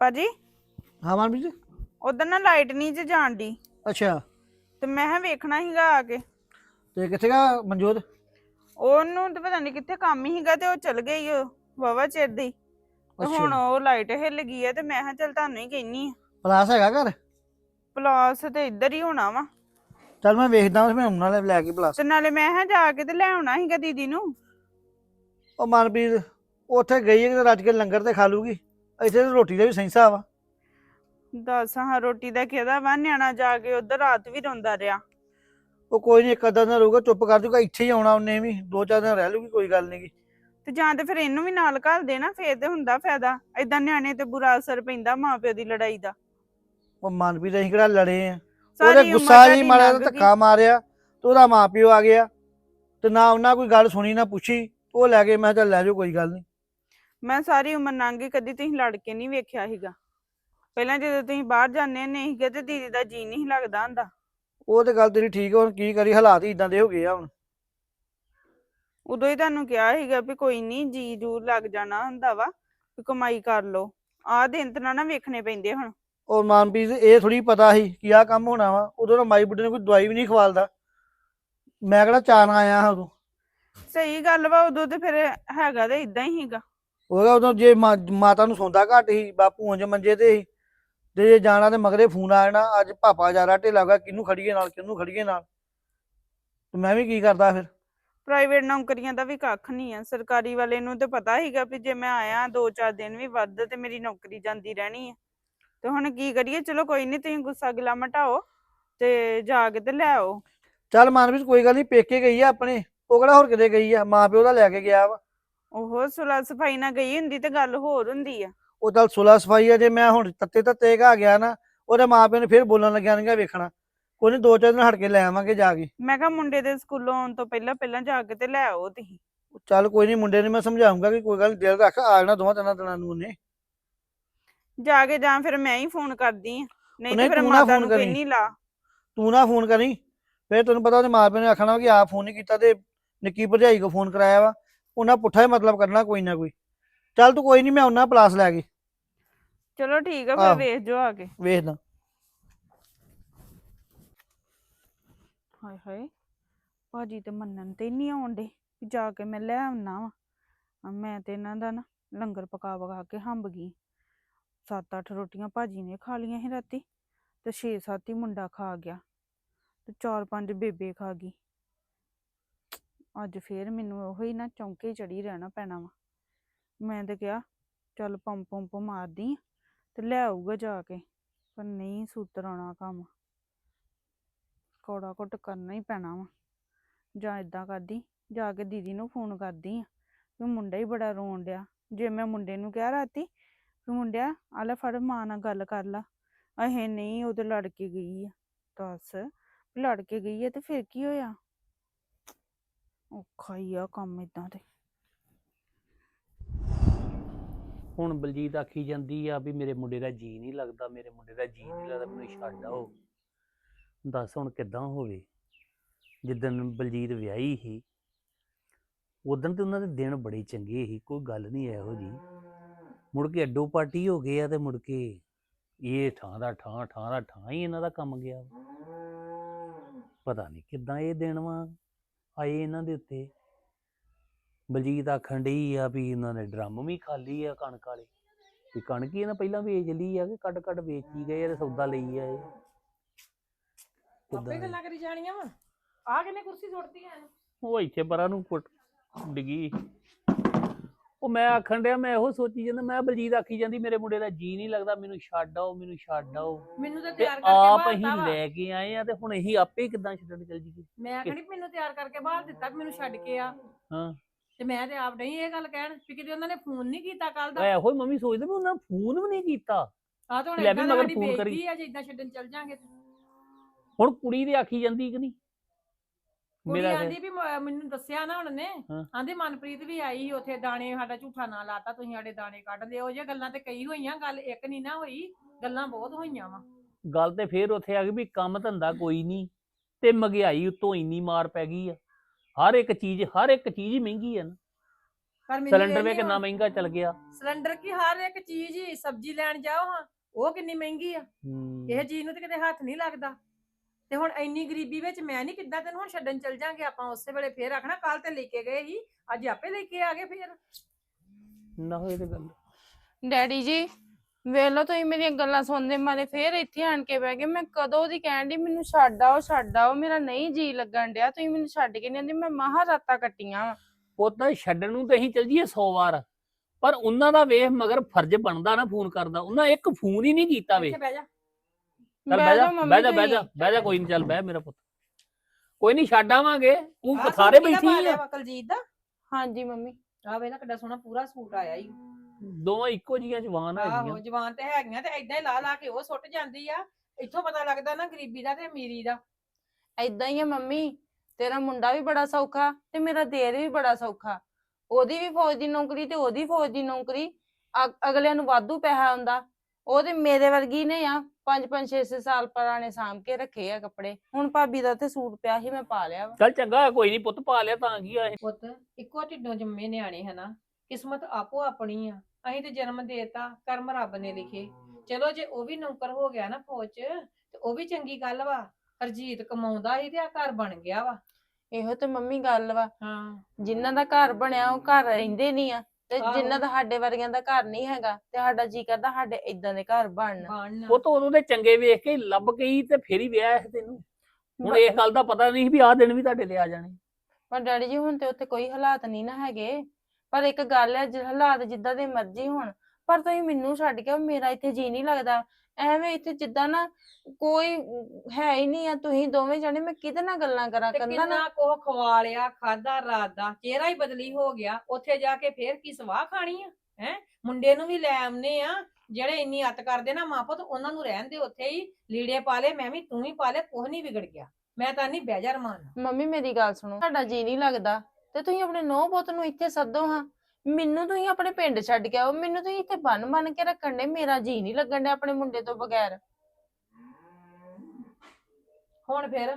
ਭਾਜੀ? ਹਾਂ ਮਨਪ੍ਰੀਤ ਜੀ? ਉਧਰ ਨਾ ਲਾਈਟ ਨਹੀਂ ਜੇ ਜਾਣ ਦੀ ਅੱਛਾ। ਤੇ ਮੈਂ ਕਿਹਾ ਵੇਖਣਾ ਸੀਗਾ ਆ ਕੇ। ਤੇ ਕਿੱਥੇ ਗਾ ਮਨਜੋਤ? ਉਹਨੂੰ ਤੇ ਪਤਾ ਨਹੀਂ ਕਿੱਥੇ ਕੰਮ ਹੀਗਾ ਤੇ ਉਹ ਚਲ ਗਈ ਉਹ ਵਾਵਾ ਚਿਰ ਦੀ। ਤੇ ਹੁਣ ਉਹ ਲਾਈਟ ਹਿੱਲ ਗਈ ਹੈ ਤੇ ਮੈਂ ਕਿਹਾ ਚੱਲ ਤੁਹਾਨੂੰ ਹੀ ਕਹਿਨੀ ਆ। ਪਲਾਸ ਹੈਗਾ ਘਰ? ਪਲਾਸ ਤੇ ਇੱਧਰ ਹੀ ਹੋਣਾ ਵਾ। ਚੱਲ ਮੈਂ ਵੇਖਦਾ ਮੈਂ ਆਉਣਾ ਲੈ ਲੈ ਕੇ ਪਲਾਸ। ਤੇ ਨਾਲੇ ਮੈਂ ਕਿਹਾ ਜਾ ਕੇ ਤੇ ਲੈ ਆਉਣਾ ਸੀਗਾ ਦੀਦੀ ਨੂੰ। ਉਹ ਮਨਪ੍ਰੀਤ ਉੱਥੇ ਗਈ ਹੈ ਕਿ ਰੱਜ ਕੇ ਲੰਗਰ ਤੇ ਖਾ ਲੂਗੀ? ਇੱਥੇ ਤਾਂ ਰੋਟੀ ਦਾ ਵੀ ਸੈਂਸਾ ਵਾ ਦੱਸ ਹਾਂ ਰੋਟੀ ਦਾ ਕਿਹਦਾ ਵਾ? ਨਿਆਣਾ ਜਾ ਕੇ ਉਧਰ ਰਾਤ ਵੀ ਰੋਂਦਾ ਰਿਹਾ। ਉਹ ਕੋਈ ਨਹੀਂ ਇੱਕ ਅੱਧਾ ਦਿਨ ਰਹੂਗਾ ਚੁੱਪ ਕਰ ਜੂਗਾ ਇੱਥੇ ਹੀ ਆਉਣਾ ਉਹਨੇ ਵੀ। ਦੋ ਚਾਰ ਦਿਨ ਰਹਿ ਲੂਗੀ ਕੋਈ ਗੱਲ ਨਹੀਂ ਤੇ ਜਾਂ ਤੇ ਫਿਰ ਇਹਨੂੰ ਵੀ ਨਾਲ ਘੱਲ ਦੇਣਾ ਫੇਰ ਤੇ ਹੁੰਦਾ ਫਾਇਦਾ। ਏਦਾਂ ਨਿਆਣੇ ਤੇ ਬੁਰਾ ਅਸਰ ਪੈਂਦਾ ਮਾਪਿਓ ਦੀ ਲੜਾਈ ਦਾ। ਉਹ ਮਨਪ੍ਰੀਤ ਅਸੀਂ ਕਿਹੜਾ ਲੜੇ ਆ। ਸਾਰੀ ਉਹਦੇ ਉਮਰ ਗੁੱਸਾ ਜੀ ਤੁਹਾਡੀ ਮਾਰਿਆ ਲੰਘ ਗਈ। ਧੱਕਾ ਮਾਰਿਆ ਤੇ ਉਹਦਾ ਮਾਪਿਓ ਆ ਗਿਆ। ਤੇ ਨਾ ਉਹਨਾਂ ਕੋਈ ਗੱਲ ਸੁਣੀ ਨਾ ਪੁੱਛੀ। ਉਹ ਲੈ ਕੇ ਮੈਂ ਕਿਹਾ ਚੱਲ ਲੈ ਜਾਓ ਕੋਈ ਗੱਲ ਨਹੀਂ ਮੈਂ ਸਾਰੀ ਉਮਰ ਲੰਘ ਗਈ ਕਦੀ ਤੁਸੀਂ ਲੜ ਕੇ ਨਹੀਂ ਵੇਖਿਆ ਸੀਗਾ। ਪਹਿਲਾਂ ਜਦੋਂ ਤੁਸੀਂ ਬਾਹਰ ਜਾਂਦੇ ਨਹੀਂ ਸੀਗੇ ਤੇ ਦੀਦੀ ਦਾ ਜੀ ਨਹੀਂ ਲੱਗਦਾ ਹੁੰਦਾ। ਉਹ ਤੇ ਗੱਲ ਤੇਰੀ ਠੀਕ ਆ ਹੁਣ ਕੀ ਕਰੀ ਹਾਲਾਤ ਹੀ ਇਦਾਂ ਦੇ ਹੋ ਗਏ ਆ ਹੁਣ। ਉਦੋਂ ਹੀ ਤੁਹਾਨੂੰ ਕਿਹਾ ਸੀਗਾ ਵੀ ਕੋਈ ਨਹੀਂ ਜੀ ਜੂਰ ਲੱਗ ਜਾਣਾ ਹੁੰਦਾ ਵਾ ਵੀ ਕਮਾਈ ਕਰ ਲਓ। ਆਹ ਦਿਨ ਤਾਂ ਨਾ ਨਾ ਵੇਖਣੇ ਪੈਂਦੇ ਹੁਣ। ਉਹ ਮਨਪ੍ਰੀਤ ਇਹ ਥੋੜੀ ਪਤਾ ਸੀ ਕਿ ਆਹ ਕੰਮ ਹੋਣਾ ਵਾ ਉਦੋਂ ਤਾਂ ਮਾਈ ਬੁੱਢੇ ਨੇ ਕੋਈ ਦਵਾਈ ਵੀ ਨਹੀਂ ਖਵਾਲਦਾ। ਮੈਂ ਕਿਹੜਾ ਚਾਣ ਆਇਆ ਹਾਂ ਉਦੋਂ। ਸਹੀ ਗੱਲ ਵਾ ਉਦੋਂ ਤੇ ਫਿਰ ਹੈਗਾ ਤੇ ਇਦਾਂ ਹੀ ਸੀਗਾ। ਉਹਦਾ ਉਦੋਂ ਜੇ ਮਾ- ਮਾਤਾ ਨੂੰ ਸੌਂਦਾ ਘੱਟ ਸੀ ਬਾਪੂ ਉਂਝ ਮੰਜੇ ਤੇ ਸੀ ਤੇ ਜੇ ਜਾਣਾ ਤੇ ਮਗਰੇ ਫੋਨ ਆ ਜਾਣਾ ਅੱਜ ਪਾਪਾ ਜਾ ਢੇ ਲੱਗਾ ਕਿਹਨੂੰ ਖੜੀਏ ਨਾਲ ਕਿਹਨੂੰ ਖੜੀਏ ਨਾਲ। ਤੇ ਮੈਂ ਵੀ ਕੀ ਕਰਦਾ ਫਿਰ? ਪ੍ਰਾਈਵੇਟ ਨੌਕਰੀਆਂ ਦਾ ਵੀ ਕੱਖ ਨਹੀਂ ਆ ਸਰਕਾਰੀ ਵਾਲੇ ਨੂੰ ਤੇ ਪਤਾ ਸੀਗਾ ਵੀ ਜੇ ਮੈਂ ਆਇਆ ਦੋ ਚਾਰ ਦਿਨ ਵੀ ਵੱਧ ਤੇ ਮੇਰੀ ਨੌਕਰੀ ਜਾਂਦੀ ਰਹਿਣੀ ਆ। ਤੇ ਹੁਣ ਕੀ ਕਰੀਏ ਚਲੋ ਕੋਈ ਨਹੀਂ ਤੁਸੀਂ ਗੁੱਸਾ ਗਿਲਾ ਮਟਾਓ ਤੇ ਜਾ ਕੇ ਤੇ ਲੈ ਆਓ। ਚੱਲ ਮਨਪ੍ਰੀਤ ਕੋਈ ਗੱਲ ਨਹੀਂ ਪੇਕੇ ਗਈ ਆ ਆਪਣੇ ਉਹ ਕਿਹੜਾ ਹੋਰ ਕਿਤੇ ਗਈ ਆ ਮਾਂ ਪਿਓ ਦਾ ਲੈ ਕੇ ਗਿਆ ਵਾ। ਉਹ ਸੁਲਾ ਸਫ਼ਾਈ ਨਾਲ ਗਈ ਹੁੰਦੀ ਤੇ ਗੱਲ ਹੋਰ ਹੁੰਦੀ ਆ। ਉਹ ਚੱਲ ਸੁਲਾ ਸਫ਼ਾਈ ਆ ਜੇ ਮੈਂ ਹੁਣ ਤੱਤੇ ਤੱਤੇ ਘਾ ਗਿਆ ਨਾ ਉਹਦੇ ਮਾਂ ਪਿਓ ਨੇ ਫਿਰ ਬੋਲਣ ਲੱਗਿਆ ਨਹੀਂ ਵੇਖਣਾ। ਕੋਈ ਨਹੀਂ ਦੋ ਚਾਰ ਦਿਨ ਹਟ ਕੇ ਲੈ ਆਵਾਂਗੇ ਜਾ ਕੇ। ਮੈਂ ਕਿਹਾ ਮੁੰਡੇ ਦੇ ਸਕੂਲੋਂ ਆਉਣ ਤੋਂ ਪਹਿਲਾਂ ਪਹਿਲਾਂ ਜਾ ਕੇ ਤੇ ਲੈ ਆਓ ਤੁਸੀਂ। ਚੱਲ ਕੋਈ ਨਹੀਂ ਮੁੰਡੇ ਨੂੰ ਮੈਂ ਸਮਝਾਉਂਗਾ ਕਿ ਕੋਈ ਗੱਲ ਨੀ, ਦਿਲ ਰੱਖ ਆ ਜਾਣਾ ਦੋਵਾਂ ਤਿੰਨਾਂ ਦਿਨਾਂ ਨੂੰ ਉਹਨੇ। ਜਾ ਕੇ ਜਾਂ ਫਿਰ ਮੈਂ ਹੀ ਫੋਨ ਕਰਦੀ ਆ ਨਹੀਂ ਤੇ ਨਹੀਂ, ਫਿਰ ਤੂੰ ਨਾ ਮਾਤਾ phone ਨੂੰ ਕਰੀਂ। ਕਹਿੰਨੀ ਲਾ। ਤੂੰ ਨਾ ਫੋਨ ਕਰੀ। ਫਿਰ ਤੈਨੂੰ ਪਤਾ ਉਹਦੇ ਮਾਂ ਪਿਓ ਨੇ ਆਖਣਾ ਕਿ ਆਪ ਫੋਨ ਨਹੀਂ ਕੀਤਾ ਤੇ ਨਿੱਕੀ ਭਰਜਾਈ ਕੋ ਫੋਨ ਕਰਾਇਆ ਵਾ। ਉਹਨਾਂ ਪੁੱਠਾ ਹੀ ਮਤਲਬ ਕਰਨਾ ਕੋਈ ਨਾ ਕੋਈ। ਚੱਲ ਤੂੰ ਕੋਈ ਨਹੀਂ ਮੈਂ ਆਉਣਾ ਪਲਾਸ ਲੈ ਕੇ ਚਲੋ ਠੀਕ ਆ ਫਿਰ ਆਹੋ। ਵੇਖ ਜੋ ਆ ਕੇ। ਵੇਖਦਾ। ਹਾਏ ਹਾਏ ਭਾਜੀ ਤੇ ਮੰਨਣ ਤੇ ਨਹੀਂ ਆਉਂਦੇ ਜਾ ਕੇ ਮੈਂ ਲੈ ਆਉਣਾ ਵਾ। ਮੈਂ ਤੇ ਇਹਨਾਂ ਦਾ ਨਾ ਲੰਗਰ ਪਕਾ ਪਕਾ ਕੇ ਹੰਬ ਗਈ। ਸੱਤ ਅੱਠ ਰੋਟੀਆਂ ਭਾਜੀ ਨੇ ਖਾ ਲੀਆਂ ਸੀ ਰਾਤੀ ਤੇ ਛੇ ਸੱਤ ਹੀ ਮੁੰਡਾ ਖਾ ਗਿਆ ਤੇ ਚਾਰ ਪੰਜ ਬੇਬੇ ਖਾ ਗਈ। ਅੱਜ ਫੇਰ ਮੈਨੂੰ ਉਹੋ ਹੀ ਨਾ ਚੌਂਕੇ ਚੜੀ ਰਹਿਣਾ ਪੈਣਾ ਵਾ। ਮੈਂ ਤੇ ਕਿਹਾ, ਚੱਲ ਪੰਪ ਪੰਪ ਮਾਰਦੀ ਤੇ ਲੈ ਆਊਗਾ ਜਾ ਕੇ, ਪਰ ਨਹੀਂ ਸੂਤਰ ਆਉਣਾ ਕੰਮ। ਕੌੜਾ ਘੁੱਟ ਕਰਨਾ ਹੀ ਪੈਣਾ ਵਾ। ਜਾਂ ਇਦਾਂ ਕਰਦੀ, ਜਾ ਕੇ ਦੀਦੀ ਨੂੰ ਫੋਨ ਕਰਦੀ ਆ ਵੀ ਮੁੰਡਾ ਹੀ ਬੜਾ ਰੋਣ ਡਿਆ। ਜੇ ਮੈਂ ਮੁੰਡੇ ਨੂੰ ਕਿਹਾ ਰਾਤੀ ਵੀ ਮੁੰਡਿਆ, ਆ ਲੈ ਫੜ ਮਾਂ ਨਾਲ ਗੱਲ ਕਰ ਲਾ। ਅਹੇ ਨਹੀਂ, ਉਹ ਤੇ ਲੜ ਕੇ ਗਈ ਆ। ਦੱਸ ਵੀ ਲੜ ਕੇ ਗਈ ਆ ਤੇ ਫਿਰ ਕੀ ਹੋਇਆ? ਔਖਾ ਹੀ ਆ ਕੰਮ ਇਦਾਂ ਤੇ। ਹੁਣ ਬਲਜੀਤ ਆਖੀ ਜਾਂਦੀ ਆ ਵੀ ਮੇਰੇ ਮੁੰਡੇ ਦਾ ਜੀ ਨਹੀਂ ਲੱਗਦਾ, ਮੇਰੇ ਮੁੰਡੇ ਦਾ ਜੀ ਨਹੀਂ ਲੱਗਦਾ, ਮੈਨੂੰ ਛੱਡ ਆਓ ਦੱਸ ਹੁਣ ਕਿੱਦਾਂ ਹੋਵੇ? ਜਿੱਦਣ ਬਲਜੀਤ ਵਿਆਹੀ ਸੀ ਉਦੋਂ ਤੇ ਉਹਨਾਂ ਦੇ ਦਿਨ ਬੜੇ ਚੰਗੇ ਸੀ, ਕੋਈ ਗੱਲ ਨਹੀਂ ਇਹੋ ਜੀ ਮੁੜ ਕੇ ਅੱਡੋ ਪਾਰਟੀ ਹੋ ਗਏ ਆ ਤੇ ਮੁੜ ਕੇ ਇਹ ਠਾਂ ਦਾ ਠਾਂ ਠਾਂ ਦਾ ਠਾਂ ਹੀ ਇਹਨਾਂ ਦਾ ਕੰਮ ਗਿਆ ਪਤਾ ਨਹੀਂ ਕਿੱਦਾਂ ਇਹ ਦਿਨ ਵਾ। ਆਏ ਇਹਨਾਂ ਦੇ ਉੱਤੇ। ਬਲਜੀਤ ਆਖਣ ਡਈ ਆ ਵੀ ਇਹਨਾਂ ਨੇ ਡਰਮ ਵੀ ਖਾਲੀ ਆ ਕਣਕ ਵਾਲੇ। ਵੀ ਕਣਕ ਹੀ ਇਹਨਾਂ ਪਹਿਲਾਂ ਵੇਚ ਲਈ ਆ ਕਿ ਕੱਢ ਕੱਢ ਵੇਚੀ ਗਏ ਆ ਤੇ ਸੌਦਾ ਲਈ ਆ ਇਹ। ਆਪੇ ਕਿੱਦਾਂ ਗੱਲਾਂ ਕਰੀ ਜਾਣੀਆਂ ਵਾ। ਆ ਕਿਨੇ ਕੁਰਸੀ ਸੁੱਟਦੀ ਐ ਉਹ ਇੱਥੇ ਪਰਾਂ ਨੂੰ ਕੁੱਟ ਡਿੱਗੀ। ਉਹ ਮੈਂ ਆਖਣ ਡਿਆ ਮੈਂ ਇਹੋ ਸੋਚੀ ਜਾਂਦਾ ਮੈਂ ਬਲਜੀਤ ਆਖੀ ਜਾਂਦੀ ਮੇਰੇ ਮੁੰਡੇ ਦਾ ਜੀ ਨਹੀਂ ਲੱਗਦਾ ਮੈਨੂੰ ਛੱਡ ਆਓ ਮੈਨੂੰ ਛੱਡ ਆਓ। ਮੈਨੂੰ ਤਾਂ ਤੇ ਤਿਆਰ ਕਰਕੇ ਆਪ ਬਾਹਰ ਅਸੀਂ ਵਾ। ਲੈ ਕੇ ਆਏ ਆ ਤੇ ਹੁਣ ਅਸੀਂ ਆਪੇ ਕਿੱਦਾਂ ਛੱਡਣ ਚੱਲ ਜੀਏ। ਮੈਂ ਕਹਿੰਦੀ ਮੈਨੂੰ ਤਿਆਰ ਕਰਕੇ ਬਾਹਰ ਦਿੱਤਾ ਵੀ ਮੈਨੂੰ ਛੱਡ ਕੇ ਆ। ਹਾਂ। ਤੇ ਮੈਂ ਤੇ ਆਪ ਨਹੀਂ ਇਹ ਗੱਲ ਕਹਿਣ ਵੀ ਕਿਤੇ ਉਹਨਾਂ ਨੇ ਫੋਨ ਨਹੀਂ ਕੀਤਾ ਕੱਲ ਦਾ। ਇਹੋ ਹੀ ਮੰਮੀ ਸੋਚਦੇ ਵੀ ਉਹਨਾਂ ਫੋਨ ਵੀ ਨਹੀਂ ਕੀਤਾ। ਆ ਤਾਂ ਹੁਣ ਲੈ ਵੀ ਏਦਾਂ ਮਗਰ ਸਾਡੀ phone ਕਰੀ। ਬੇਇੱਜ਼ਤੀ ਆ ਜੇ ਇਦਾਂ ਛੱਡਣ ਚੱਲ ਜਾਾਂਗੇ ਹੁਣ ਕੁੜੀ ਦੇ ਆਖੀ ਜਾਂਦੀ ਕਿ ਨਹੀਂ? ਕੁੜੀ ਮੇਰਾ ਆਂਦੀ ਵੀ ਮ- ਮੈਨੂੰ ਦੱਸਿਆ ਨਾ ਉਹਨੇ। ਹਾਂ। ਆਂਦੀ ਮਨਪ੍ਰੀਤ ਵੀ ਆਈ ਸੀ ਉੱਥੇ ਦਾਣੇ ਸਾਡਾ ਝੂਠਾ ਨਾਂ ਲਾਤਾ ਤੁਸੀਂ ਸਾਡੇ ਦਾਣੇ ਕੱਢ ਲਿਓ ਜੇ ਗੱਲਾਂ ਤੇ ਕਈ ਹੋਈਆਂ ਗੱਲ ਇੱਕ ਨਹੀਂ ਨਾ ਹੋਈ ਗੱਲਾਂ ਬਹੁਤ ਹੋਈਆਂ ਵਾ। ਗੱਲ ਤੇ ਫੇਰ ਉੱਥੇ ਆ ਗਈ ਵੀ ਕੰਮ ਧੰਦਾ ਕੋਈ ਨਹੀਂ ਤੇ ਮਹਿੰਗਾਈ ਉਤੋਂ ਇੰਨੀ ਮਾਰ ਪੈ ਗਈ ਆ। ਹਰ ਇੱਕ ਚੀਜ਼ ਹਰ ਇੱਕ ਚੀਜ਼ ਹੀ ਮਹਿੰਗੀ ਆ ਨਾ। ਪਰ ਮੈਨੂੰ ਸਿਲੰਡਰ ਇਹ ਵੇ ਨੀ ਕਿੰਨਾ ਹੁਣ- ਮਹਿੰਗਾ ਚੱਲ ਗਿਆ। ਸਿਲੰਡਰ ਕੀ ਹਰ ਇੱਕ ਚੀਜ਼ ਹੀ ਸਬਜ਼ੀ ਲੈਣ ਜਾਓ ਹਾਂ ਉਹ ਕਿੰਨੀ ਮਹਿੰਗੀ ਆ। ਹੂੰ। ਇਹ ਚੀਜ਼ ਨੂੰ ਤੇ ਕਿਤੇ ਹੱਥ ਨਹੀਂ ਲੱਗਦਾ। ਤੇ ਹੁਣ ਇੰਨੀ ਗਰੀਬੀ ਵਿੱਚ ਮੈਂ ਨਹੀਂ ਕਿੱਦਾਂ ਤੈਨੂੰ ਹੁਣ ਛੱਡਣ ਚੱਲ ਜਾਾਂਗੇ ਆਪਾਂ ਉਸੇ ਵੇਲੇ ਫੇਰ ਆਖਣਾ ਕੱਲ ਤੇ ਲੈ ਕੇ ਗਏ ਸੀ ਅੱਜ ਆਪੇ ਲੈ ਕੇ ਆ ਗਏ ਫੇਰ। ਨਾ ਹੋਏ ਤੇ ਗੱਲ। ਡੈਡੀ ਜੀ ਵੇਖ ਲਓ ਤੁਸੀਂ ਮੇਰੀਆਂ ਗੱਲਾਂ ਸੁਣਦੇ ਮਾਰੇ ਫੇਰ ਇੱਥੇ ਆਣ ਕੇ ਬਹਿ ਗਏ। ਮੈਂ ਕਦੋਂ ਦੀ ਕਹਿਣ ਦੀ ਮੈਨੂੰ ਛੱਡ ਆਓ ਛੱਡ ਆਓ ਮੇਰਾ ਨਹੀਂ ਜੀ ਲੱਗਣ ਡਿਆ ਤੁਸੀਂ ਮੈਨੂੰ ਛੱਡ ਕੇ ਨਹੀਂ ਆਂਦੇ ਮੈਂ ਮਹਾ ਰਾਤਾਂ ਕੱਟੀਆਂ ਵਾਂ। ਪੁੱਤ ਛੱਡਣ ਨੂੰ ਤੇ ਅਸੀਂ ਚੱਲ ਜੀਏ 100 ਵਾਰ ਪਰ ਉਹਨਾਂ ਦਾ ਵੇਖ ਮਗਰ ਫਰਜ਼ ਬਣਦਾ ਨਾ ਫੋਨ ਕਰਦਾ। ਉਹਨਾਂ ਇੱਕ ਫੋਨ ਹੀ ਨਹੀਂ ਕੀਤਾ ਵੇ। ਇੱਥੇ ਬਹਿ ਜਾ। ਚੱਲ ਬਹਿ ਜਾ ਬਹਿ ਜਾ ਬਹਿ। ਜਾ ਬਹਿ ਜਾ ਕੋਈ ਨਹੀਂ ਚੱਲ ਬਹਿ ਮੇਰਾ ਪੁੱਤ। ਕੋਈ ਨਹੀਂ ਛੱਡ ਆਵਾਂਗੇ। ਤੂੰ ਆਹ ਸਾਰੇ ਬੈਠੀ ਆ ਵਾ ਕੁਲਜੀਤ ਦਾ? ਹਾਂਜੀ ਮੰਮੀ। ਆ ਵੇਖ ਨਾ ਕਿੱਡਾ ਸੋਹਣਾ ਪੂਰਾ ਸੂਟ ਆਇਆ ਈ। ਦੋਵਾਂ ਇੱਕੋ ਜੀਆਂ ਜਵਾਨ ਆਹੋ ਹੈਗੀਆਂ। ਜਵਾਨ ਤੇ ਹੈਗੀਆਂ ਤੇ ਐਦਾਂ ਹੀ ਲਾ ਲਾ ਕੇ ਉਹ ਸੁੱਟ ਜਾਂਦੀ ਆ। ਇੱਥੋਂ ਪਤਾ ਲੱਗਦਾ ਨਾ ਗਰੀਬੀ ਦਾ ਤੇ ਅਮੀਰੀ ਦਾ। ਐਦਾਂ ਹੀ ਆ ਮੰਮੀ। ਤੇਰਾ ਮੁੰਡਾ ਵੀ ਬੜਾ ਸੌਖਾ ਤੇ ਮੇਰਾ ਦੇਰ ਵੀ ਬੜਾ ਸੌਖਾ। ਉਹਦੀ ਵੀ ਫੌਜ ਦੀ ਨੌਕਰੀ ਤੇ ਉਹਦੀ ਫੌਜ ਦੀ ਨੌਕਰੀ। ਅਗ- ਅਗਲਿਆਂ ਨੂੰ ਵਾਧੂ ਪੈਸਾ ਆਉਂਦਾ। ਉਹ ਤੇ ਮੇਰੇ ਵਰਗੀ ਨੇ ਆ। ਪੰਜ ਪੰਜ ਛੇ ਛੇ ਸਾਲ ਪੁਰਾਣੇ ਸਾਂਭ ਕੇ ਰੱਖੇ ਆ ਕੱਪੜੇ। ਹੁਣ ਭਾਬੀ ਦਾ ਤੇ ਸੂਟ ਪਿਆ ਸੀ ਮੈਂ ਪਾ ਲਿਆ ਵਾ। ਚੱਲ ਚੰਗਾ ਹੋਇਆ, ਕੋਈ ਨਹੀਂ ਪੁੱਤ ਪਾ ਲਿਆ ਤਾਂ ਕੀ ਆ ਇਹ। ਪੁੱਤ ਇੱਕੋ ਢਿੱਡੋਂ ਜੰਮੇ ਨਿਆਣੇ ਹਨਾ ਕਿਸਮਤ ਆਪੋ ਆਪਣੀ ਆ। ਅਸੀਂ ਤੇ ਜਨਮ ਦੇਤਾ ਕਰਮ ਰੱਬ ਨੇ ਲਿਖੇ। ਚਲੋ ਜੇ ਉਹ ਵੀ ਨੌਕਰ ਹੋ ਗਿਆ ਨਾ ਫੌਜ ਚ ਤੇ ਉਹ ਵੀ ਚੰਗੀ ਗੱਲ ਵਾ। ਹਰਜੀਤ ਕਮਾਉਂਦਾ ਸੀ ਤੇ ਆ ਘਰ ਬਣ ਗਿਆ ਵਾ। ਇਹੋ ਤੇ ਮੰਮੀ ਗੱਲ ਵਾ। ਹਾਂ। ਜਿਨ੍ਹਾਂ ਦਾ ਘਰ ਬਣਿਆ ਉਹ ਘਰ ਰਹਿੰਦੇ ਨਹੀਂ ਆ। ਤੇ ਆਹੋ। ਜਿਨ੍ਹਾਂ ਦਾ ਸਾਡੇ ਵਰਗਿਆਂ ਦਾ ਘਰ ਨਹੀਂ ਹੈਗਾ ਤੇ ਸਾਡਾ ਜੀ ਕਰਦਾ ਸਾਡੇ ਇਦਾਂ ਦੇ ਘਰ ਬਣਨ। ਬਣਨਾ। ਪੁੱਤ ਉਦੋਂ ਦੇ ਚੰਗੇ ਵੇਖ ਕੇ ਲੱਭ ਗਈ ਤੇ ਫੇਰ ਹੀ ਵਿਆਹ ਹੈ ਤੈਨੂੰ। ਹੁਣ ਇਸ ਗੱਲ ਦਾ ਪਤਾ ਨਹੀਂ ਵੀ ਆਹ ਦਿਨ ਵੀ ਤੁਹਾਡੇ ਲਈ ਆ ਜਾਣੇ। ਪਰ ਡੈਡੀ ਜੀ ਹੁਣ ਤੇ ਉੱਥੇ ਕੋਈ ਹਾਲਾਤ ਨਹੀਂ ਨਾ ਹੈਗੇ। ਪਰ ਇੱਕ ਗੱਲ ਹੈ ਜੇ ਹਾਲਾਤ ਜਿੱਦਾਂ ਦੇ ਮਰਜ਼ੀ ਹੋਣ। ਪਰ ਤੁਸੀਂ ਮੈਨੂੰ ਛੱਡ ਕੇ ਆਓ, ਮੇਰਾ ਇੱਥੇ ਜੀ ਨਹੀਂ ਲੱਗਦਾ। ਐਵੇਂ ਇੱਥੇ ਜਿੱਦਾਂ ਨਾ ਕੋਈ ਹੈ ਹੀ ਨਹੀਂ ਆ ਤੁਸੀਂ ਦੋਵੇਂ ਜਣੇ ਮੈਂ ਕਿਹਦੇ ਨਾਲ ਗੱਲਾਂ ਕਰਾਂ? ਤੇ ਕੰਦਾ ਨਾ ਕਿੰਨਾ ਕੋ ਖਵਾ ਲਿਆ ਖਾਦਾ ਰਾਤ ਦਾ ਚਿਹਰਾ ਹੀ ਬਦਲੀ ਹੋ ਗਿਆ। ਉੱਥੇ ਜਾ ਕੇ ਫੇਰ ਕੀ ਸਵਾਹ ਖਾਣੀ ਆ? ਹੈ? ਮੁੰਡੇ ਨੂੰ ਵੀ ਲੈ ਆਉਨੇ ਆ ਜਿਹੜੇ ਇੰਨੀ ਅੱਤ ਕਰਦੇ ਨਾ ਮਾਂ ਪੁੱਤ ਉਹਨਾਂ ਨੂੰ ਰਹਿਣ ਦੇ ਉੱਥੇ ਹੀ। ਲੀੜੇ ਪਾ ਲੈ ਮੈਂ ਵੀ ਤੂੰ ਵੀ ਪਾ ਲੈ ਕੁਛ ਨਹੀਂ ਵਿਗੜ ਗਿਆ। ਮੈਂ ਤਾਂ ਨਹੀਂ ਬਹਿ ਜਾ ਰਮਾਨ ਮੰਮੀ ਮੇਰੀ ਗੱਲ ਸੁਣੋ ਤੁਹਾਡਾ ਜੀ ਨਹੀਂ ਲੱਗਦਾ। ਤੇ ਤੁਸੀਂ ਆਪਣੇ ਨੌ ਪੁੱਤ ਨੂੰ ਇੱਥੇ ਸੱਦੋ ਹਾਂ। ਮੈਨੂੰ ਤੁਸੀਂ ਆਪਣੇ ਪਿੰਡ ਛੱਡ ਕੇ ਆਓ, ਮੈਨੂੰ ਤੁਸੀਂ ਇੱਥੇ ਬੰਨ ਬੰਨ ਕੇ ਰੱਖਣ ਦੇ ਮੇਰਾ ਜੀ ਨਹੀਂ ਲੱਗਣ ਡਿਆ ਆਪਣੇ ਮੁੰਡੇ ਤੋਂ ਬਗੈਰ। ਹੁਣ ਫਿਰ,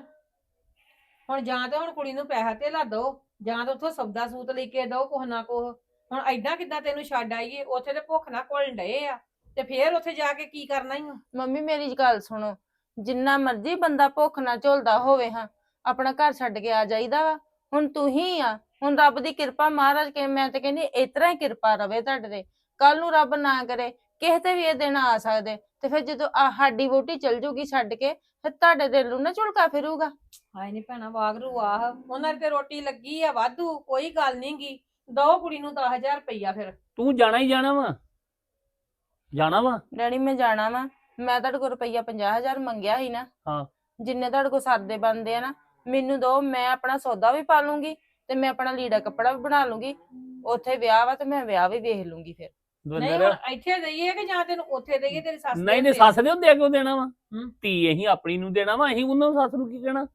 ਹੁਣ ਜਾਂ ਤੇ ਹੁਣ ਕੁੜੀ ਨੂੰ ਪੈਸਾ ਧੇਲਾ ਦੋ, ਜਾਂ ਤਾਂ ਉੱਥੋਂ ਸੌਦਾ ਸੂਤ ਲੈ ਕੇ ਦੋ, ਕੁਛ ਨਾ ਕੁਛ। ਹੁਣ ਐਦਾਂ ਕਿੱਦਾਂ ਤੈਨੂੰ ਛੱਡ ਆਈਏ, ਉੱਥੇ ਤੇ ਭੁੱਖ ਨਾ ਕੋਲ ਡਏ ਆ। ਤੇ ਫੇਰ ਉੱਥੇ ਜਾ ਕੇ ਕੀ ਕਰਨਾ ਹੀ ਮੰਮੀ, ਮੇਰੀ ਗੱਲ ਸੁਣੋ, ਜਿੰਨਾ ਮਰਜ਼ੀ ਬੰਦਾ ਭੁੱਖ ਨਾ ਝੋਲਦਾ ਹੋਵੇ ਹਾਂ, ਆਪਣਾ ਘਰ ਛੱਡ ਕੇ ਆ ਜਾਈਦਾ ਵਾ। ਹੁਣ ਤੂੰ ਹੀ ਆ ਹੁਣ ਰੱਬ ਦੀ ਕਿਰਪਾ ਮਹਾਰਾਜ ਕੇ ਮੈਂ ਤੇ ਕਹਿੰਦੀ ਇਤਰਾ ਹੀ ਕਿਰਪਾ ਰਵੇ ਤੁਹਾਡੇ ਤੇ। ਕੱਲ ਨੂੰ ਰੱਬ ਨਾ ਕਰੇ ਕਿਸੇ ਤੇ ਵੀ ਇਹ ਦਿਨ ਆ ਸਕਦੇ। ਤੇ ਫਿਰ ਜਦੋਂ ਆਹ ਸਾਡੀ ਵੋਟੀ ਚਲ ਜੂਗੀ ਛੱਡ ਕੇ ਫਿਰ ਤੁਹਾਡੇ ਦਿਲ ਨੂੰ ਨਾ ਝੁਲਕਾ ਫਿਰੂਗਾ। ਹਾਏ ਨੀ ਭੈਣਾ ਵਾਗਰੂ ਆਹ ਉਹਨਾਂ ਤੇ ਰੋਟੀ ਲੱਗੀ ਆ ਵਾਧੂ ਕੋਈ ਗੱਲ ਨੀ ਗੀ। ਦੋ ਕੁੜੀ ਨੂੰ 10000 ਰੁਪਈਆ ਫਿਰ। ਤੂੰ ਜਾਣਾ ਹੀ ਜਾਣਾ ਵਾ। ਜਾਣਾ ਵਾ? ਡੈਡੀ ਮੈਂ ਜਾਣਾ ਵਾ। ਮੈਂ ਤੁਹਾਡੇ ਕੋਲ ਰੁਪਈਆ 50000 ਮੰਗਿਆ ਸੀ ਨਾ। ਹਾਂ। ਜਿੰਨੇ ਤੁਹਾਡੇ ਕੋਲ ਸਰਦੇ ਬੰਦੇ ਆ ਨਾ ਮੈਨੂੰ ਦੋ ਮੈਂ ਆਪਣਾ ਸੌਦਾ ਵੀ ਪਾ ਲੂੰਗੀ। ਤੇ ਮੈਂ ਆਪਣਾ ਲੀੜਾ ਕੱਪੜਾ ਵੀ ਬਣਾ ਲੂੰਗੀ। ਉੱਥੇ ਵਿਆਹ ਵਾ ਤੇ ਮੈਂ ਵਿਆਹ ਵੀ ਵੇਖ ਲੂੰਗੀ ਫਿਰ। ਨਹੀਂ ਦਵਿੰਦਰ ਹੁਣ ਇੱਥੇ ਦਈਏ ਕਿ ਜਾਂ ਤੈਨੂੰ ਉੱਥੇ ਦਈਏ ਤੇਰੀ ਸੱਸ ਨਹੀਂ ਨਹੀਂ? ਸੱਸ ਦੇ ਹੁੰਦੇ ਕਿਉਂ ਦੇਣਾ ਵਾ? ਹੂੰ। ਧੀ ਅਸੀਂ ਆਪਣੀ ਨੂੰ ਦੇਣਾ ਵਾ ਅਸੀਂ ਉਹਨਾਂ ਨੂੰ ਸੱਸ ਨੂੰ ਕੀ ਕਹਿਣਾ?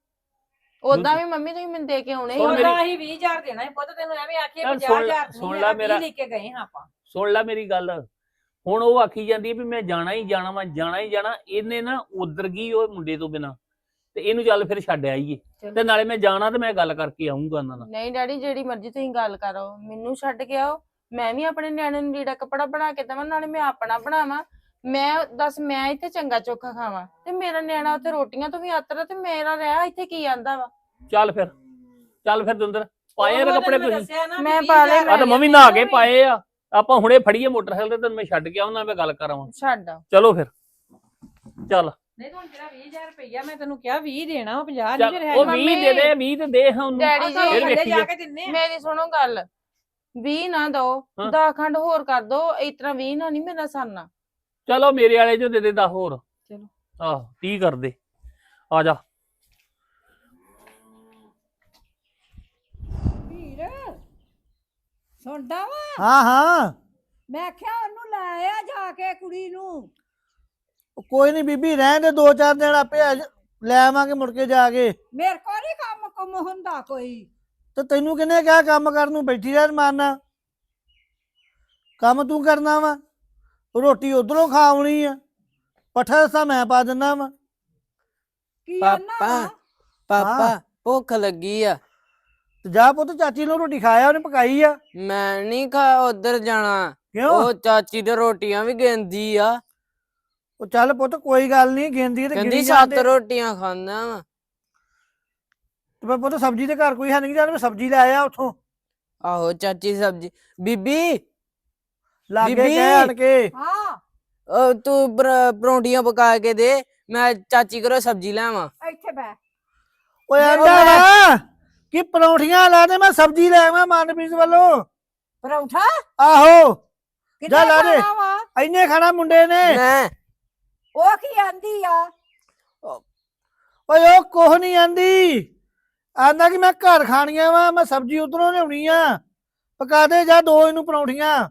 ਉਦਾਂ ਦੂਜੀ- ਵੀ ਮੰਮੀ ਤੁਸੀਂ ਮੈਨੂੰ ਦੇ ਕੇ ਆਉਣੇ ਸੁਣ। ਮੇਰੀ- ਉਹਦਾ ਹੀ 20000 ਦੇਣਾ ਪੁੱਤ ਤੈਨੂੰ ਐਵੇਂ ਆਖੀਏ ਚੱਲ 50000 ਸੁਣ- ਸੁਣ ਲੈ ਮੇਰਾ- ਲੈ ਕੇ ਗਏ ਹਾਂ ਆਪਾਂ। ਸੁਣ ਲੈ ਮੇਰੀ ਗੱਲ। ਹੁਣ ਉਹ ਆਖੀ ਜਾਂਦੀ ਹੈ ਵੀ ਮੈਂ ਜਾਣਾ ਹੀ ਜਾਣਾ ਵਾ ਜਾਣਾ ਹੀ ਜਾਣਾ ਇਹਨੇ ਨਾ ਉਧਰ ਗਈ ਉਹ ਮੁੰਡੇ ਤੋਂ ਬਿਨਾ। ਤੇ ਇਹਨੂੰ ਚੱਲ ਫਿਰ ਛੱਡ ਆਈਏ। ਤੇ ਨਾਲੇ ਮੈਂ ਜਾਣਾ ਤੇ ਮੈਂ ਗੱਲ ਕਰਕੇ ਆਉਂਗਾ ਉਹਨਾਂ ਨਾਲ। ਨਹੀਂ ਡੈਡੀ ਜਿਹੜੀ ਮਰਜ਼ੀ ਤੁਸੀਂ ਗੱਲ ਕਰੋ। ਮੈਨੂੰ ਛੱਡ ਕੇ ਆਓ। ਮੈਂ ਵੀ ਆਪਣੇ ਨਿਆਣੇ ਨੂੰ ਲੀੜਾ ਕੱਪੜਾ ਬਣਾ ਕੇ ਦੇਵਾਂ ਨਾਲੇ ਮੈਂ ਆਪਣਾ ਬਣਾਵਾਂ। ਮੈਂ ਦੱਸ ਮੈਂ ਇੱਥੇ ਚੰਗਾ ਚੋਖਾ ਖਾਵਾਂ। ਤੇ ਮੇਰਾ ਨਿਆਣਾ ਉੱਥੇ ਰੋਟੀਆਂ ਤੋਂ ਵੀ ਆਤਰਾ ਤੇ ਮੇਰਾ ਰਹਿ ਇੱਥੇ ਕੀ ਆਂਦਾ ਵਾ? ਚੱਲ ਫਿਰ। ਚੱਲ ਫਿਰ ਦੁੰਦਰ ਪਾਏ ਆ ਕੱਪੜੇ ਮੈਂ ਤੁਸੀਂ? ਦੱਸਿਆ ਨਾ ਵੀ ਮੈਂ 20,000 ਪਾ ਲਏ, ਆ ਤਾਂ ਮੰਮੀ ਨਹਾ ਕੇ ਪਾਏ ਆ। ਆਪਾਂ ਹੁਣੇ ਫੜੀਏ ਮੋਟਰਸਾਈਕਲ ਤੇ ਤੈਨੂੰ ਮੈਂ ਛੱਡ ਕੇ ਆਉਣਾ ਮੈਂ ਗੱਲ ਕਰਾਵਾਂ। ਛੱਡ। ਚਲੋ ਫਿਰ। ਚੱਲ। ਨਹੀਂ ਤੂੰ ਜਿਹੜਾ 20000 ਰੁਪਈਆ ਮੈਂ ਤੈਨੂੰ ਕਿਹਾ 20 ਦੇਣਾ ਉਹ 50 ਚੱਲ ਨਹੀਂ ਫਿਰ ਹੈ ਉਹ ਮੰਮੀ, 20 ਦੇ ਦੇ 20 ਤੇ ਦੇ ਹਾਂ ਉਹਨੂੰ ਡੈਡੀ ਆਹ ਜੀ, ਤਾਂ ਫਿਰ ਥੱਲੇ ਵੇਖੀਏ। ਜਾ ਕੇ ਦਿੰਨੇ ਆ। ਮੇਰੀ ਸੁਣੋ ਗੱਲ 20 ਨਾ ਦੋ ਹਾਂ। 10 ਖੰਡ ਹੋਰ ਕਰ ਦੋ ਇਸ ਤਰ੍ਹਾਂ 20 ਨਾ ਨਹੀਂ ਮੇਰਾ ਸਰਨਾ। ਚਲੋ ਮੇਰੇ ਵਾਲੇ ਜੋ ਦੇ ਦੇ 10 ਹੋਰ। ਚਲੋ। ਆਹ 30 ਕਰ ਦੇ। ਆ ਜਾ। ਵੀਰ ਸੁਣਦਾ ਵਾ? ਹਾਂ ਹਾਂ। ਮੈਂ ਕਿਹਾ ਉਹਨੂੰ ਲੈ ਆ ਜਾ ਕੇ ਕੁੜੀ ਨੂੰ। ਉਹ ਕੋਈ ਨਹੀਂ ਬੀਬੀ ਰਹਿਣ ਦੇ ਦੋ ਚਾਰ ਦਿਨ ਆਪੇ ਆ ਜਾ- ਲੈ ਆਵਾਂਗੇ ਮੁੜ ਕੇ ਜਾ ਕੇ। ਮੇਰੇ ਕੋਲ ਨਹੀਂ ਕੰਮ ਕੁਮ ਹੁੰਦਾ ਕੋਈ। ਤੇ ਤੈਨੂੰ ਕਿਹਨੇ ਕਿਹਾ ਕੰਮ ਕਰਨ ਨੂੰ? ਬੈਠੀ ਰਹਿ ਮਾਰਨਾ ਕੰਮ ਤੂੰ ਕਰਨਾ ਵਾ। ਰੋਟੀ ਉਧਰੋਂ ਖਾਉਣੀ ਆ। ਪੱਠਾ ਦੱਸਾਂ ਮੈਂ ਪਾ ਦਿੰਦਾ ਵਾ। ਕੀ ਆਨਾ ਪਾਪਾ ਵਾ? ਪਾਪਾ ਭੁੱਖ ਲੱਗੀ ਆ। ਤੇ ਜਾ ਪੁੱਤ ਚਾਚੀ ਨੂੰ ਰੋਟੀ ਖਾਇਆ ਉਹਨੇ ਪਕਾਈ ਆ। ਮੈਂ ਨਹੀਂ ਖਾ ਉਧਰ ਜਾਣਾ। ਕਿਉਂ? ਉਹ ਚਾਚੀ ਤੇ ਰੋਟੀਆਂ ਵੀ ਗਿਣਦੀ ਆ। ਉਹ ਚੱਲ ਪੁੱਤ ਕੋਈ ਗੱਲ ਨਹੀਂ ਗਿਣਦੀ ਤੇ ਕਹਿੰਦੀ ਸੱਤ ਰੋਟੀਆਂ ਖਾਂਦਾ ਵਾ। ਤੇ ਮੈਂ ਪੁੱਤ ਸਬਜ਼ੀ ਦੇ ਘਰ ਕੋਈ ਹੈ ਨਹੀਂ ਜਾਣ ਮੈਂ ਸਬਜ਼ੀ ਲੈ ਆਇਆ ਉੱਥੋਂ। ਆਹੋ ਚਾਚੀ ਸਬਜੀ। ਬੀਬੀ! ਲਾਗੇ ਬੀਬੀ। ਕਹਿ ਆਣ ਕੇ। ਹਾਂ। ਉਹ ਤੂੰ ਪਰ- ਪਰੌਂਠੀਆਂ ਪਕਾ ਕੇ ਦੇ ਮੈਂ ਚਾਚੀ ਘਰੋਂ ਸਬਜੀ ਲੈਵਾਂ ਇੱਥੇ ਬੈ ਓਏ ਆਂਦਾ ਵਾ ਕਿ ਪਰੌਂਠੀਆਂ ਲਾ ਦੇ ਮੈਂ ਸਬਜ਼ੀ ਲੈ ਆਵਾਂ ਮਨਪ੍ਰੀਤ ਵੱਲੋਂ? ਪਰੌਂਠਾ? ਆਹੋ। ਕਿੱਥੇ ਜਾ ਲਾ ਦੇ। ਖਾਣਾ ਵਾ? ਇੰਨੇ ਖਾਣਾ ਮੁੰਡੇ ਨੇ। ਮੈਂ ਉਹ ਕੀ ਆਂਦੀ ਆ? ਓਏ ਉਹ ਕੁਛ ਨਹੀਂ ਆਂਦੀ। ਆਂਦਾ ਕਿ ਮੈਂ ਘਰ ਖਾਣੀਆਂ ਵਾ ਮੈਂ ਸਬਜ਼ੀ ਉਧਰੋਂ ਲਿਆਉਣੀ ਆ। ਪਕਾ ਦੇ ਜਾ ਦੋ ਇਹਨੂੰ ਪਰੌਂਠੀਆਂ।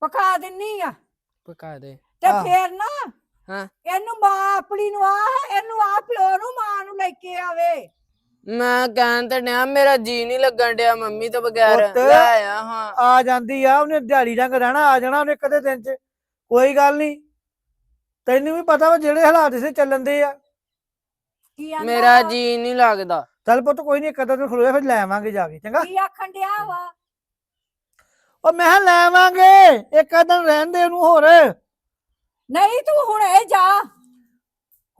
ਪਕਾ ਦਿੰਨੀ ਆ। ਪਕਾ ਦੇ। ਤੇ ਆਹ। ਫੇਰ ਨਾ ਹਾਂ। ਇਹਨੂੰ ਮਾਂ ਆਪਣੀ ਨੂੰ ਆ ਇਹਨੂੰ ਆ ਪਿਓ ਨੂੰ ਮਾਂ ਨੂੰ ਲੈ ਕੇ ਆਵੇ। ਮੈਂ ਕਹਿਣ ਤੇ ਡਿਆ ਮੇਰਾ ਜੀ ਨਹੀਂ ਲੱਗਣ ਡਿਆ ਮੰਮੀ ਤੋਂ ਬਗੈਰ। ਪੁੱਤ। ਲੈ ਆਇਆ ਹਾਂ। ਆ ਜਾਂਦੀ ਆ ਉਹਨੇ ਦਿਹਾੜੀ ਰੰਗ ਰਹਿਣਾ ਆ ਜਾਣਾ ਉਹਨੇ ਕਦੇ ਦਿਨ ਚ। ਕੋਈ ਗੱਲ ਨਹੀਂ ਤੈਨੂੰ ਵੀ ਪਤਾ ਵਾ ਜਿਹੜੇ ਹਾਲਾਤ ਇਸੇ ਚੱਲਣ ਦੇ ਆ। ਕੀ ਆਂਦਾ ਮੇਰਾ ਵਾ? ਜੀ ਨਹੀਂ ਲੱਗਦਾ। ਚੱਲ ਪੁੱਤ ਕੋਈ ਨਹੀਂ ਕਦਰ ਨੂੰ ਖਲੋਇਆ ਫਿਰ ਲੈ ਆਵਾਂਗੇ ਜਾ ਕੇ ਚੰਗਾ? ਕੀ ਆਖਣ ਡਿਆ ਵਾ? ਉਹ ਮੈਂ ਕਿਹਾ ਲੈ ਆਵਾਂਗੇ ਇੱਕ ਅੱਧਾ ਦਿਨ ਰਹਿਣ ਦੇ ਉਹਨੂੰ ਹੋਰ। ਨਹੀਂ ਤੂੰ ਹੁਣੇ ਜਾ।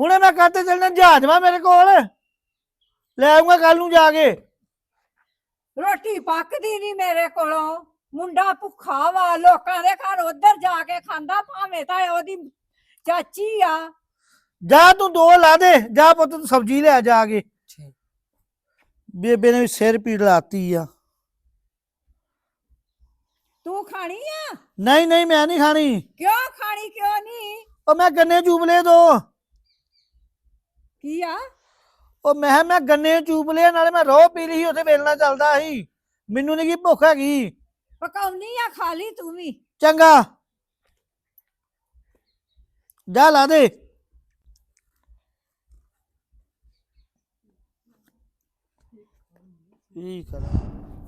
ਹੁਣੇ ਮੈਂ ਕਾਤੇ ਚੱਲਣਾ ਜਹਾਜ਼ ਵਾ ਮੇਰੇ ਕੋਲ। ਲੈ ਆਉਂਗਾ ਕੱਲ ਨੂੰ ਜਾ ਕੇ। ਰੋਟੀ ਪੱਕਦੀ ਨਹੀਂ ਮੇਰੇ ਕੋਲੋਂ। ਮੁੰਡਾ ਭੁੱਖਾ ਵਾ ਲੋਕਾਂ ਦੇ ਘਰ ਉਧਰ ਜਾ ਕੇ ਖਾਂਦਾ ਭਾਵੇਂ ਤਾਂ ਉਹਦੀ ਚਾਚੀ ਆ। ਜਾ ਤੂੰ ਦੋ ਲਾ ਦੇ ਜਾ ਪੁੱਤ ਤੂੰ ਸਬਜ਼ੀ ਲੈ ਜਾ ਕੇ। ਬੇਬੇ ਨੇ ਵੀ ਸਿਰ ਪੀੜ ਲਾਤੀ ਆ। ਤੂੰ ਖਾਣੀ ਆ? ਨਹੀਂ ਨਹੀਂ ਮੈਂ ਨਹੀਂ ਖਾਣੀ। ਕਿਉਂ ਖਾਣੀ ਕਿਉਂ ਨਹੀਂ? ਉਹ ਮੈਂ ਗੰਨੇ ਚੂਪਲੇ ਦੋ। ਕੀ ਆ? ਉਹ ਮੈਂ ਕਿਹਾ ਮੈਂ ਗੰਨੇ ਚੂਪਲੇ ਨਾਲੇ ਮੈਂ ਰੋਹ ਪੀ ਲਈ ਉੱਥੇ ਵੇਲਣਾ ਚੱਲਦਾ ਸੀ। ਮੈਨੂੰ ਨਹੀਂ ਕੀ ਭੁੱਖ ਹੈਗੀ। ਪਕਾਉਣੀ ਆ ਖਾ ਲਈ ਤੂੰ ਵੀ। ਚੰਗਾ। ਜਾ ਲਾ ਦੇ। ਕੀ ਕਰਾਂ?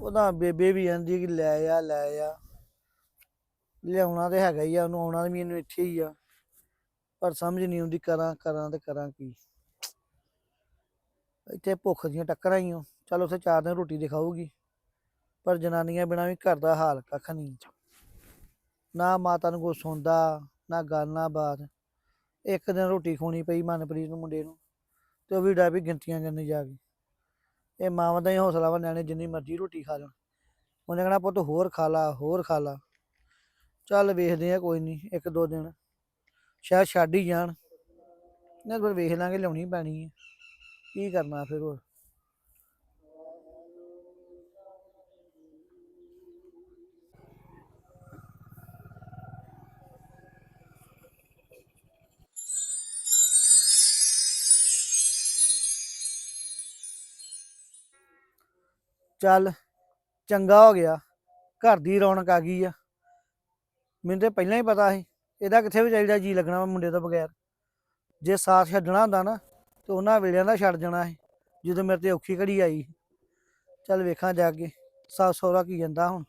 ਉਹਦਾ ਬੇਬੇ ਵੀ ਆਂਦੀ ਕਿ ਲੈ ਆ ਲੈ ਆ। ਲਿਆਉਣਾ ਤੇ ਹੈਗਾ ਹੀ ਆ, ਉਹਨੂੰ ਆਉਣਾ ਵੀ ਮੈਨੂੰ ਇੱਥੇ ਹੀ ਆ। ਪਰ ਸਮਝ ਨਹੀਂ ਆਉਂਦੀ ਕਰਾਂ ਕਰਾਂ ਤੇ ਕਰਾਂ ਕੀ। ਇੱਥੇ ਭੁੱਖ ਦੀਆਂ ਟੱਕਰਾਂ ਹੀ ਆ। ਚਲ ਉੱਥੇ ਚਾਰ ਦਿਨ ਰੋਟੀ ਦਿਖਾਊਗੀ। ਪਰ ਜਨਾਨੀਆਂ ਬਿਨਾਂ ਵੀ ਘਰ ਦਾ ਹਾਲ ਕੱਖ ਨਹੀਂ। ਨਾ ਮਾਤਾ ਨੂੰ ਕੋਈ ਸੁਣਦਾ, ਨਾ ਗੱਲ, ਨਾ ਬਾਤ। ਇੱਕ ਦਿਨ ਰੋਟੀ ਖੋਣੀ ਪਈ ਮਨਪ੍ਰੀਤ ਨੂੰ ਮੁੰਡੇ ਨੂੰ ਤੇ ਉਹ ਵੀ ਡਾ ਵੀ ਗਿਣਤੀਆਂ ਕਰਨ ਜਾ ਕੇ ਇਹ ਮਾਵਾਂ ਦਾ ਹੀ ਹੌਸਲਾ ਵਾ, ਨਿਆਣੇ ਜਿੰਨੀ ਮਰਜ਼ੀ ਰੋਟੀ ਖਾ ਲੈਣ। ਉਹਨੇ ਕਹਣਾ, ਪੁੱਤ ਹੋਰ ਖਾ ਲਾ, ਹੋਰ ਖਾ ਲਾ। ਚੱਲ ਵੇਖਦੇ ਆ, ਕੋਈ ਨਹੀਂ, ਇੱਕ ਦੋ ਦਿਨ। ਸ਼ਾਇਦ ਛੱਡ ਹੀ ਜਾਣ। ਨਹੀਂ ਫਿਰ ਵੇਖ ਲਾਂਗੇ, ਲਿਆਉਣੀ ਪੈਣੀ ਹੈ ਕੀ ਕਰਨਾ ਫਿਰ ਹੋਰ? ਚੱਲ ਚੰਗਾ ਹੋ ਗਿਆ, ਘਰ ਦੀ ਰੌਣਕ ਆ ਗਈ ਆ। ਮੈਨੂੰ ਤੇ ਪਹਿਲਾਂ ਹੀ ਪਤਾ ਸੀ, ਇਹਦਾ ਕਿੱਥੇ ਵੀ ਚਾਹੀਦਾ ਜੀ ਲੱਗਣਾ ਵਾ ਮੁੰਡੇ ਤੋਂ ਬਗੈਰ। ਜੇ ਸਾਥ ਛੱਡਣਾ ਹੁੰਦਾ ਨਾ, ਤੇ ਉਹਨਾਂ ਵੇਲਿਆਂ ਦਾ ਛੱਡ ਜਾਣਾ ਸੀ, ਜਦੋਂ ਮੇਰੇ ਤੇ ਔਖੀ ਘੜੀ ਆਈ ਚੱਲ ਵੇਖਾਂ ਜਾ ਕੇ, ਸਾਸ ਸਹੁਰਾ ਕੀ ਜਾਂਦਾ ਹੁਣ।